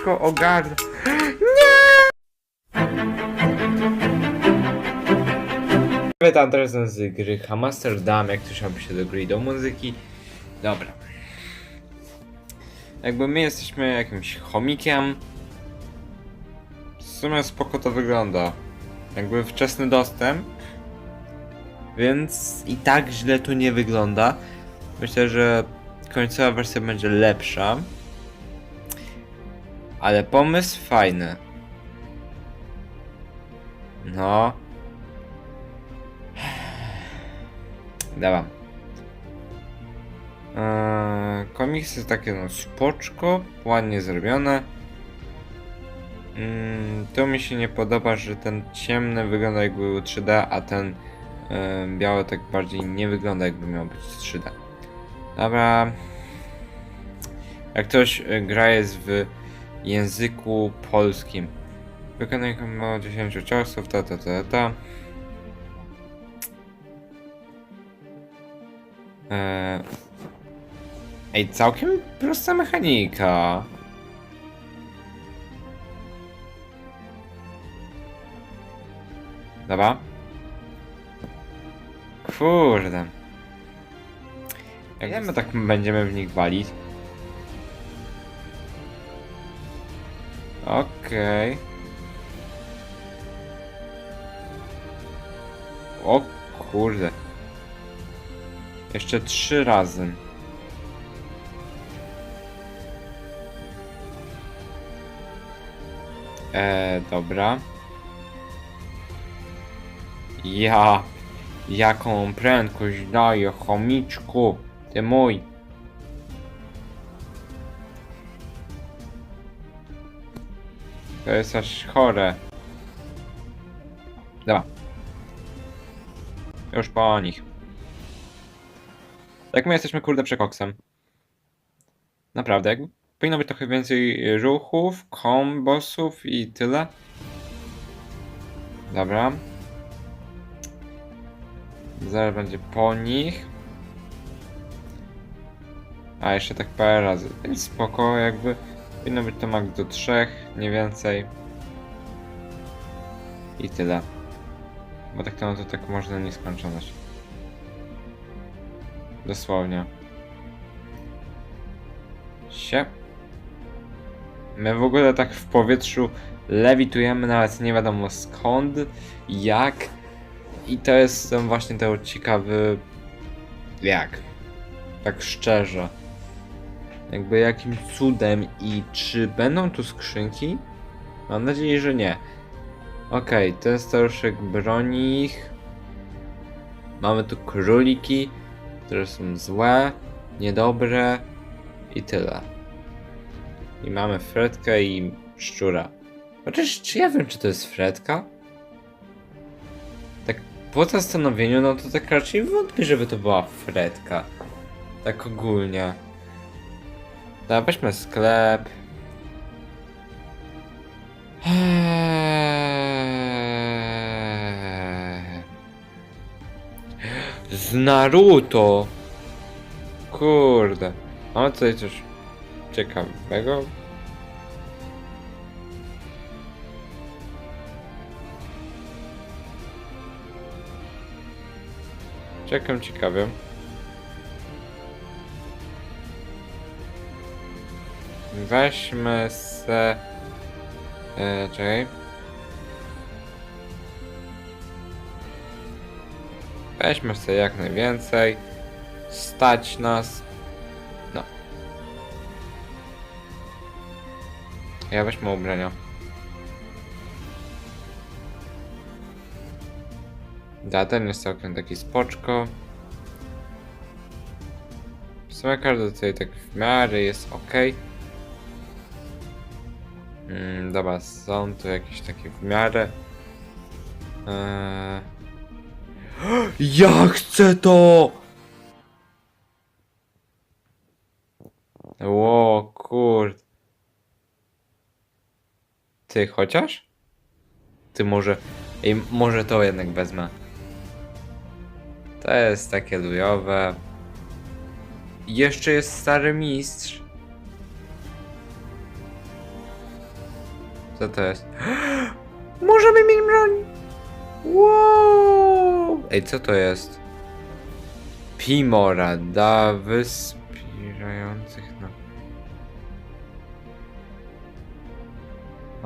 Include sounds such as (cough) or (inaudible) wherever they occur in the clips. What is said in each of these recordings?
wszystko ogarnę. Nie! Witam teraz z gry Hamasterdam, jak słyszałby się do gry do muzyki. Dobra. Jakby my jesteśmy jakimś chomikiem. W sumie spoko to wygląda. Jakby wczesny dostęp. Więc i tak źle to nie wygląda. Myślę, że końcowa wersja będzie lepsza. Ale pomysł fajny. No. Dobra. Eee, komiksy takie no spoczko, ładnie zrobione. Mm, to mi się nie podoba, że ten ciemny wygląda jakby był 3D, a ten e, biały tak bardziej nie wygląda jakby miał być 3D. Dobra. Jak ktoś e, gra jest w języku polskim. Wykonaj ma 10 ciosów, ta ta ta ta. Eee... Ej, całkiem prosta mechanika. Dobra. Kurde. Jak my tak będziemy w nich walić? Okej. O kurde. Jeszcze trzy razy. Eee, dobra. Ja, jaką prędkość daję, chomiczku, ty mój. To jest aż chore. Dobra. Już po nich. Jak my jesteśmy kurde przekoksem. Naprawdę, powinno być trochę więcej ruchów, kombosów i tyle. Dobra. Zaraz będzie po nich. A, jeszcze tak parę razy. Więc spoko, jakby. Powinno być to max do trzech, nie więcej. I tyle. Bo tak to, no to tak można nieskończoność. Dosłownie. Sie. My w ogóle tak w powietrzu lewitujemy nawet nie wiadomo skąd, jak. I to jest właśnie ten ciekawy. Jak? Tak szczerze. Jakby jakim cudem i czy będą tu skrzynki? Mam nadzieję, że nie. Okej, to jest staruszek broni ich. Mamy tu króliki, które są złe, niedobre i tyle. I mamy Fredkę i szczura. Chociaż czy ja wiem, czy to jest Fredka? Tak po zastanowieniu, no to tak raczej wątpię, żeby to była Fredka. Tak ogólnie. Dobra, weźmy sklep. Eee. Z Naruto! Kurde. Mamy tutaj coś ciekawego? Czekam ciekawie. Weźmy se... E, czekaj. Weźmy sobie jak najwięcej. Stać nas. No. Ja weźmy ubrania. Da, ten jest całkiem taki spoczko. W sumie każdy tutaj tak w miarę jest ok. Mm, dobra, są tu jakieś takie w miarę. Eee... (gasps) Ja chcę to! Ło, kurde. Ty chociaż? Ty może. Ej, może to jednak wezmę. To jest takie lujowe. Jeszcze jest stary mistrz. Co to jest? (gasps) Możemy mieć broń! Wow! Ej, co to jest? Pimora da wyspirających na...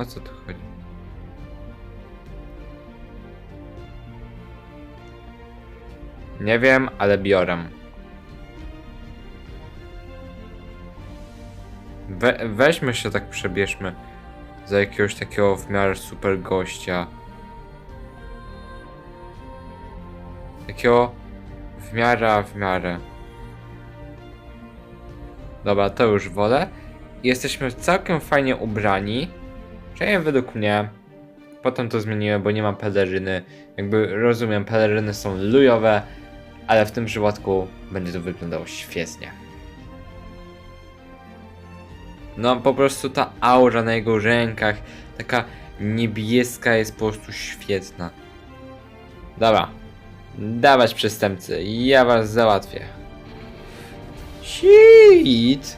O co tu chodzi? Nie wiem, ale biorę. We, weźmy się tak przebierzmy za jakiegoś takiego w miarę super gościa. Takiego w miarę, w miarę. Dobra, to już wolę. Jesteśmy całkiem fajnie ubrani. Przynajmniej według mnie. Potem to zmieniłem, bo nie mam peleryny. Jakby rozumiem, peleryny są lujowe, ale w tym przypadku będzie to wyglądało świetnie. No po prostu ta aura na jego rękach, taka niebieska jest po prostu świetna. Dobra. Dawać przestępcy, ja was załatwię. Shit!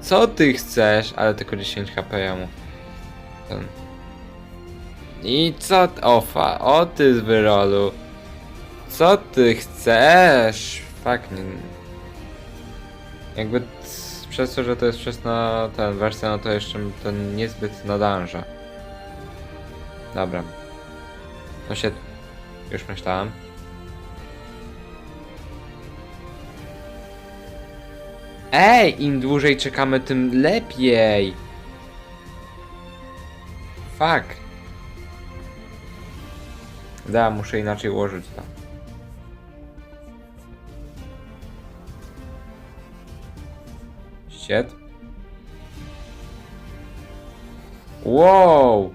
Co ty chcesz? Ale tylko 10 HP ja mu. Ten. I co? t- O, ty z wyrolu. Co ty chcesz? Fuck, nie. Jakby przez to, że to jest wczesna ten wersja, no to jeszcze ten niezbyt nadąża. Dobra. No się... Już myślałem. Ej, im dłużej czekamy, tym lepiej. Fuck. Da, muszę inaczej ułożyć to. Shit. Wow!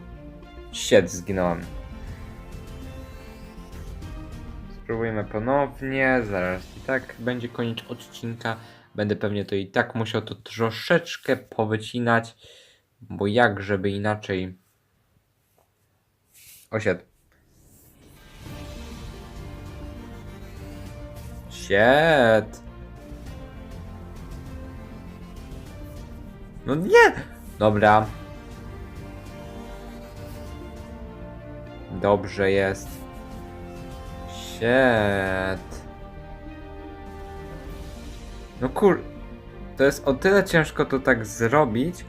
Shit, zginąłem. Spróbujmy ponownie, zaraz i tak będzie koniec odcinka. Będę pewnie to i tak musiał to troszeczkę powycinać, bo jak żeby inaczej... Osiad. Shit. No nie! Dobra. Dobrze jest. Shit. No kur... To jest o tyle ciężko to tak zrobić,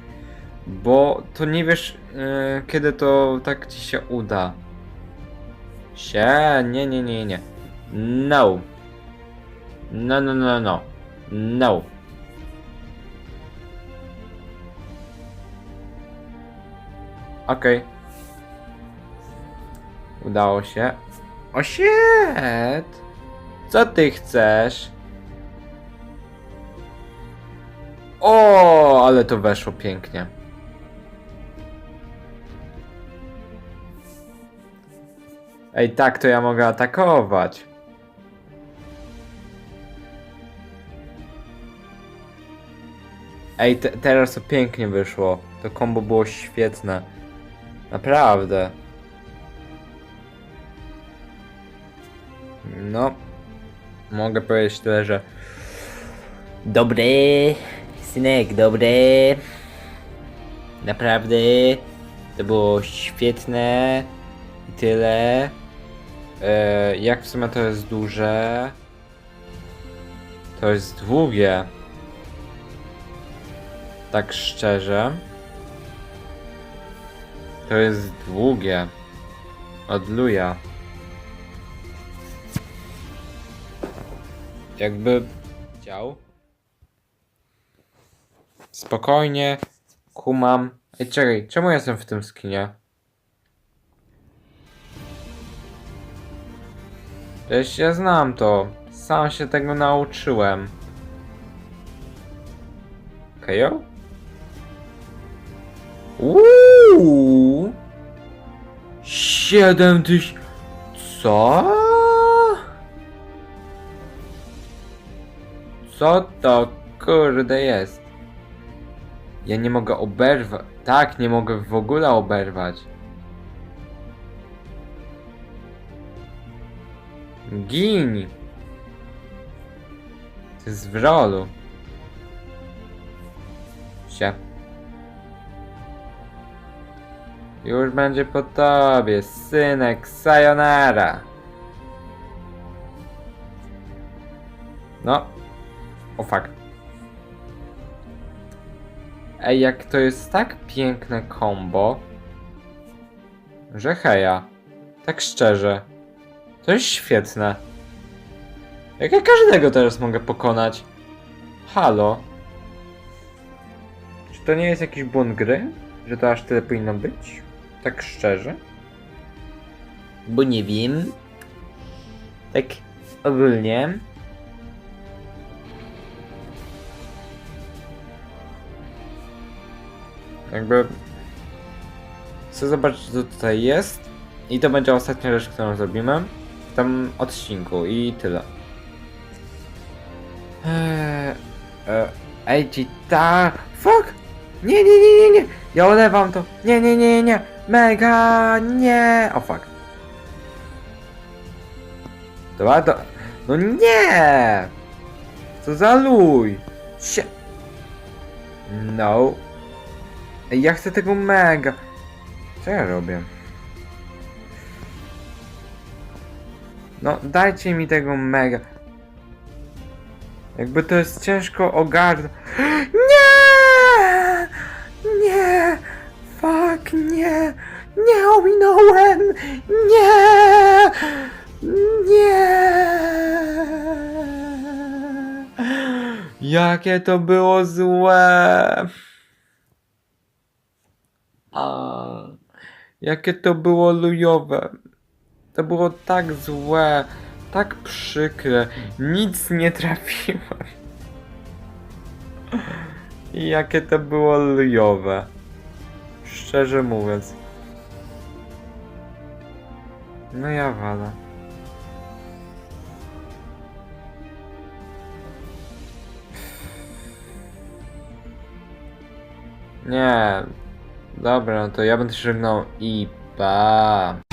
bo to nie wiesz yy, kiedy to tak ci się uda. Sie, nie, nie, nie, nie. No. No, no, no, no. No. Okej. Udało się. O shit! Co ty chcesz? O, ale to weszło pięknie. Ej, tak to ja mogę atakować. Ej, te, teraz to pięknie wyszło. To combo było świetne. Naprawdę. No. Mogę powiedzieć tyle, że Dobry, synek, dobry. Naprawdę, to było świetne i tyle. E, jak w sumie to jest duże? To jest długie. Tak szczerze. To jest długie. Od luja. Jakby chciał. Spokojnie. Kumam. Ej, czekaj, czemu jestem w tym skinie? Przecież ja znam to. Sam się tego nauczyłem. KO? Uuu! Siedem tyś... Co? Co to kurde jest? Ja nie mogę oberwać. Tak, nie mogę w ogóle oberwać. Gin! To jest w rolu. Już będzie po tobie, synek, sayonara. No. O fuck. Ej, jak to jest tak piękne combo, że heja. Tak szczerze. To jest świetne. Jak ja każdego teraz mogę pokonać? Halo? Czy to nie jest jakiś błąd gry? Że to aż tyle powinno być? Tak szczerze? Bo nie wiem. Tak ogólnie. Jakby... Chcę zobaczyć co tutaj jest. I to będzie ostatnia rzecz, którą zrobimy. W tym odcinku i tyle. Eee, e, Ej, ci ta... Fuck! Nie, nie, nie, nie, nie! Ja olewam to! Nie, nie, nie, nie! Mega! Nie! O fuck. Dobra, to... No nie! Co za luj! Sie... No. Ej, ja chcę tego mega. Co ja robię? No, dajcie mi tego mega. Jakby to jest ciężko ogarnąć. (gasps) Nie! Nie! Nie ominąłem! Nie! Nie! Jakie to było złe! A, jakie to było lujowe. To było tak złe, tak przykre. Nic nie trafiłem. Jakie to było lujowe. Szczerze mówiąc. No ja walę. Nie. Dobra, no to ja będę się żegnał i pa.